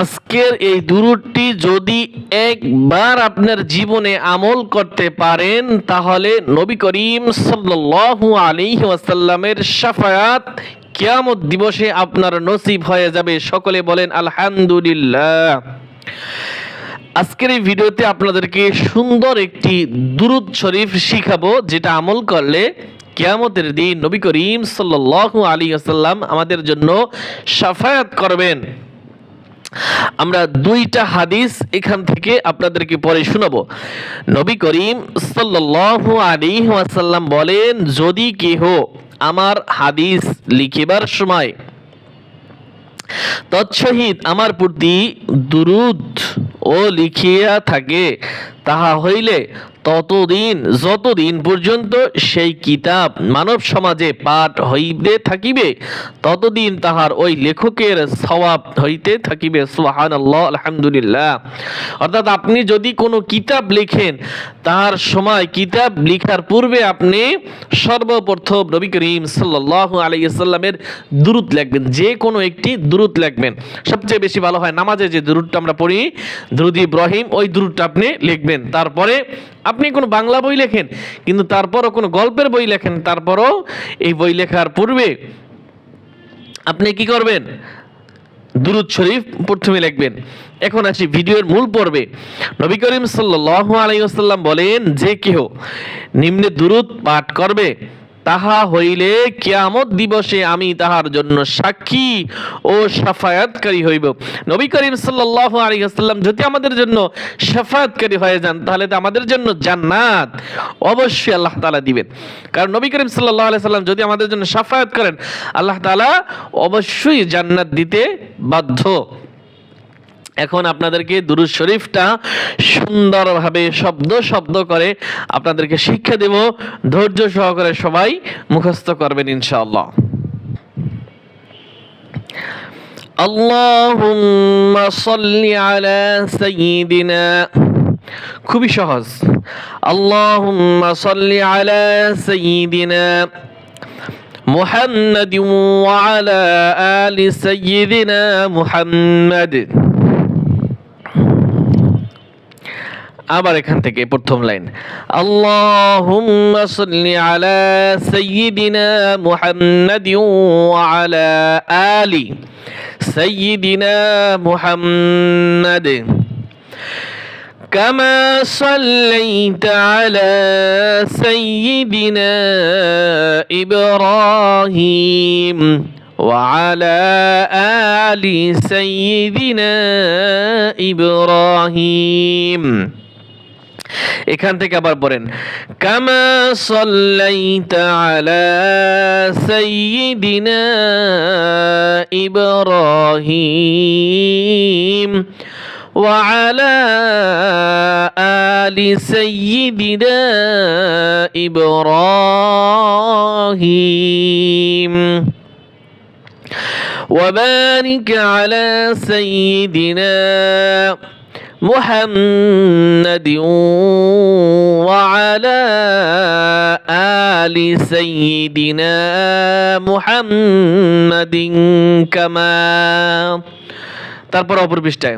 আজকের এই দুরুদটি যদি একবার আপনার জীবনে আমল করতে পারেন, তাহলে নবী করিম সাল্লাল্লাহু আলাইহি ওয়াসাল্লামের শাফায়াত কিয়ামত দিবসে আপনার নসিব হয়ে যাবে। সকলে বলেন, আলহামদুলিল্লাহ। আজকের এই ভিডিওতে আপনাদেরকে সুন্দর একটি দুরুদ শরীফ শিখাবো, যেটা আমল করলে কিয়ামতের দিন নবী করিম সাল্লাল্লাহু আলাইহি ওয়াসাল্লাম আমাদের জন্য শাফায়াত করবেন। আমরা দুইটা হাদিস এখান থেকে আপনাদেরকে পরে শোনাবো। নবী করিম সাল্লাল্লাহু আলাইহি ওয়াসাল্লাম বলেন, যদি কেহ আমার হাদিস লিখিবার সময় তৎসহিত আমার প্রতি দুরুদ ও লিখিয়া থাকে, তাহা হইলে ততদিন, যতদিন পর্যন্ত সেই কিতাব মানব সমাজে পাঠ হইতে থাকিবে, ততদিন তাহার ওই লেখকের সওয়াব হইতে থাকিবে সুহান আল্লাহ আলহামদুলিল্লাহ। অর্থাৎ আপনি যদি কোনো কিতাব লিখেন, তাহার সময় কিতাব লিখার পূর্বে আপনি সর্বপ্রথম নবী করিম সাল্লাল্লাহু আলাইহি সাল্লামের দুরুদ লিখবেন, যে কোনো একটি দুরুদ লিখবেন। সবচেয়ে বেশি ভালো হয় নামাজে যে দুরুদটা আমরা পড়ি, দুরুদ ইব্রাহিম, ওই দুরুদটা আপনি লিখবেন। তারপরে আপনি কোনো বাংলা বই লেখেন, কিন্তু তারপরও কোনো গল্পের বই লেখেন, তারপরও এই বই লেখার পূর্বে আপনি কি করবেন? দুরুদ শরীফ প্রথমে লিখবেন। এখন আসি ভিডিওর মূল পর্বে। নবী করিম সাল্লাল্লাহু আলাইহি ওয়াসাল্লাম বলেন, যে কেহ নিম্নে দুরুদ পাঠ করবে তাহা হইলে কিয়ামত দিবসে আমি তাহার জন্য সাক্ষী ও সাফায়াতকারী হইব। নবী করিম সাল্লাল্লাহু আলাইহি ওয়াসাল্লাম যদি আমাদের জন্য সাফায়াতকারী হয়ে যান, তাহলে তো আমাদের জন্য জান্নাত অবশ্যই আল্লাহ তাআলা দিবেন। কারণ নবী করিম আলাইহি সাল্লাম যদি আমাদের জন্য সাফায়াত করেন, আল্লাহ তাআলা অবশ্যই জান্নাত দিতে বাধ্য। এখন আপনাদেরকে দুরুদ শরীফটা সুন্দরভাবে শব্দ শব্দ করে আপনাদেরকে শিক্ষা দেব ধৈর্য সহকারে সবাই মুখস্থ করবেন ইনশাআল্লাহ আল্লাহুম্মা সাল্লি আলা সাইয়্যিদিনা খুবই সহজ আল্লাহুম্মা সাল্লি আলা সাইয়্যিদিনা محمد وعلى آل سيدنا محمد আবার এখান থেকে প্রথম লাইন আল্লাহুম্মা সাল্লি আলা সাইয়্যিদিনা মুহাম্মাদিন ওয়া আলা আলি সাইয়্যিদিনা মুহাম্মাদ كما صليت على سيدنا إبراهيم وعلى آل سيدنا إبراهيم এখান থেকে আবার পড়েন কামা সাল্লাইতা আলা সাইয়্যিদিনা ইব্রাহিম وعلى آل سيدنا إبراهيم وبارك على سيدنا محمد وعلى آل سيدنا محمد كما তারপর অপর পৃষ্ঠায়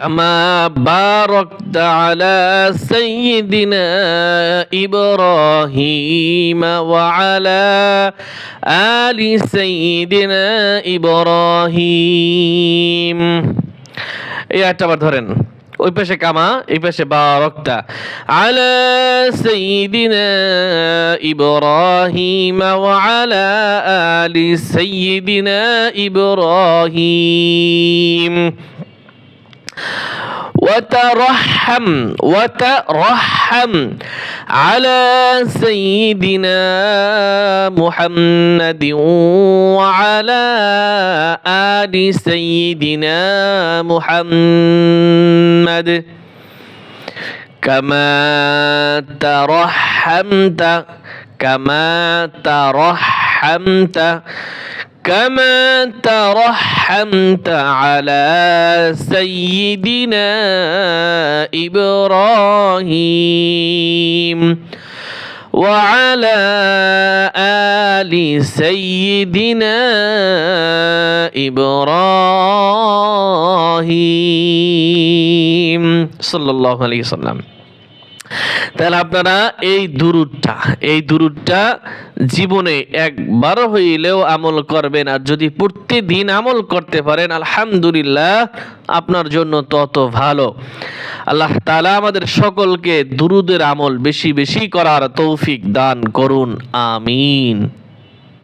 كما باركت على سيدنا إبراهيم وعلى آل سيدنا إبراهيم এই একটা আবার ধরেন ওই পাশে কামা এই পাশে বারকটা আলা সাইয়্যিদিনা ইব্রাহিম ওয়া আলা আলি সাইয়্যিদিনা ইব্রাহিম وترحم وترحم على سيدنا محمد وعلى آل سيدنا محمد. كما ترحمت كما ترحمت كما ترحمت على سيدنا إبراهيم وعلى آل سيدنا إبراهيم. صلى الله عليه وسلم. তাহলে আপনারা এই দুরুদটা এই দুরুদটা জীবনে একবার হইলেও আমল করবেন। আর যদি প্রতিদিন আমল করতে পারেন, আলহামদুলিল্লাহ আপনার জন্য তত ভালো। আল্লাহ তালা আমাদের সকলকে দুরুদের আমল বেশি বেশি করার তৌফিক দান করুন। আমিন।